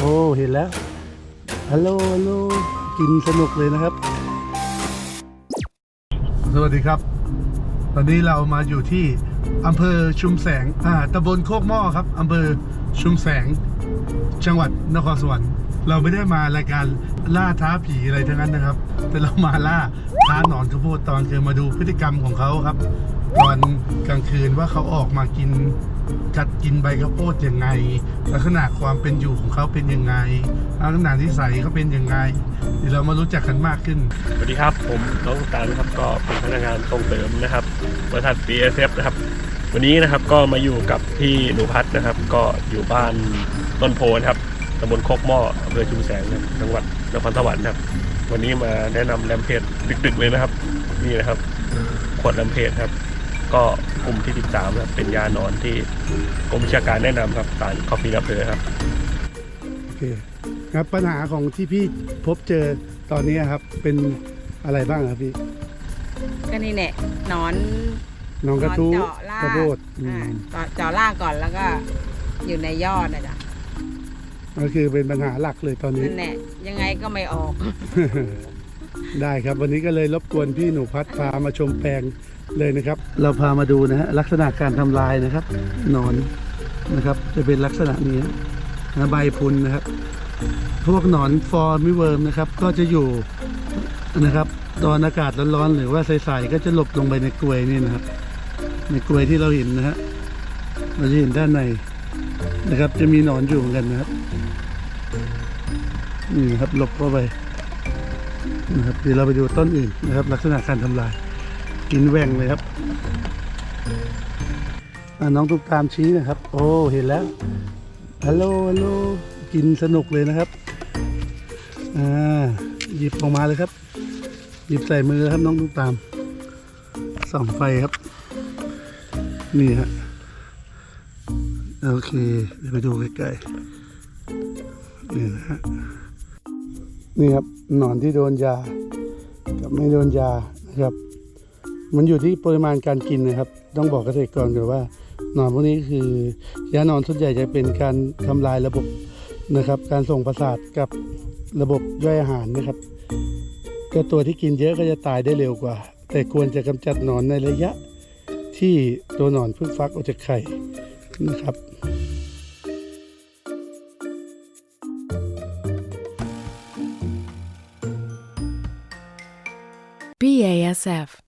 โอ้เห็นแล้วฮัลโหลฮัลโหลกินสนุกเลยนะครับ สวัสดีครับ ตอนนี้เรามาอยู่ที่อำเภอชุมแสงอ่าตำบลโคกหม้อครับอำเภอชุมแสง จังหวัดนครสวรรค์เราไม่ได้มารายการล่าท้าผีอะไรทั้งนั้นนะครับ แต่เรามาล่าท้าหนอนข้าวโพดตอนคือมาดูพฤติกรรมของเขาครับ ตอนกลางคืนว่าเขาออกมากิน กัดกินใบข้าวโพดยังไง ลักษณะความเป็นอยู่ของเขาเป็นยังไงลักษณะนิสัยเขาเป็นยังไงเดี๋ยวเรามารู้จักกันมากขึ้น สวัสดีครับ ผมน้องตาลครับก็เป็นพนักงานส่งเสริมนะครับบริษัท BSF นะครับ วันนี้นะครับก็มาอยู่กับพี่หนูพัฒน์นะครับ ก็อยู่บ้านต้นโพนะครับตำบลโคกหม้ออำเภอชุมแสงนะครับจังหวัดนครสวรรค์ครับวันนี้มาแนะนำแรมเพจดึกๆเลยนะครับ นี่นะครับขวดแรมเพจครับ ก็กลุ่มที่ 13นะครับเป็นยานอนที่กรมวิชาการแนะนำครับสารคอฟฟี่ดับเพลครับ โอเคครับปัญหาของที่พี่พบเจอตอนนี้ครับเป็นอะไรบ้างครับพี่ก็นี่แหละหนอนน้องกระทู้หนอนเจาะรากข้าวโพดอือ่ามเจาะเจาะรากก่อนแล้วก็อยู่ในยอดนะจ๊ะก็คือเป็นปัญหาหลักเลยตอนนี้ นั่นแหละยังไงก็ไม่ออก ได้ครับวันนี้ก็เลยรบกวนพี่หนูพัดพามาชมแปลง เลยนะครับ เราพามาดูนะฮะลักษณะการทำลายนะครับหนอนนะครับ จะเป็นลักษณะนี้นะใบพุนนะครับ พวกหนอนฟอร์มิเวิร์มนะครับ ก็จะอยู่นะครับ ตอนอากาศร้อนๆหรือว่าใสๆก็จะหลบลงไปในกลวยนี่นะครับ ในกลวยที่เราเห็นนะฮะเราจะเห็นด้านในนะครับ จะมีหนอนอยู่เหมือนกันนะครับนี่นะครับหลบเข้าไปนะครับเดี๋ยวเราไปดูต้นอื่นนะครับ ลักษณะการทำลาย กินแหว่งเลยครับน้องตุ๊กตามชี้นะครับ โอ้เห็นแล้วฮัลโหลฮัลโหลกินสนุกเลยนะครับอ่าหยิบออกมาเลยครับ หยิบใส่มือครับน้องตุ๊กตามส่องไฟครับ นี่ฮะโอเคเดี๋ยวไปดูใกล้ๆนี่นะฮะนี่ครับหนอนที่โดนยา กับไม่โดนยานะครับ มันอยู่ที่ปริมาณการกินนะครับ ต้องบอกเกษตรกรก่อนว่าหนอนพวกนี้คือยาหนอนส่วนใหญ่จะเป็นการทำลายระบบนะครับ การส่งประสาทกับระบบย่อยอาหารนะครับก็ตัวที่กินเยอะก็จะตายได้เร็วกว่า แต่ควรจะกำจัดหนอนในระยะที่ตัวหนอนเพิ่งฟักออกจากไข่นะครับ BASF.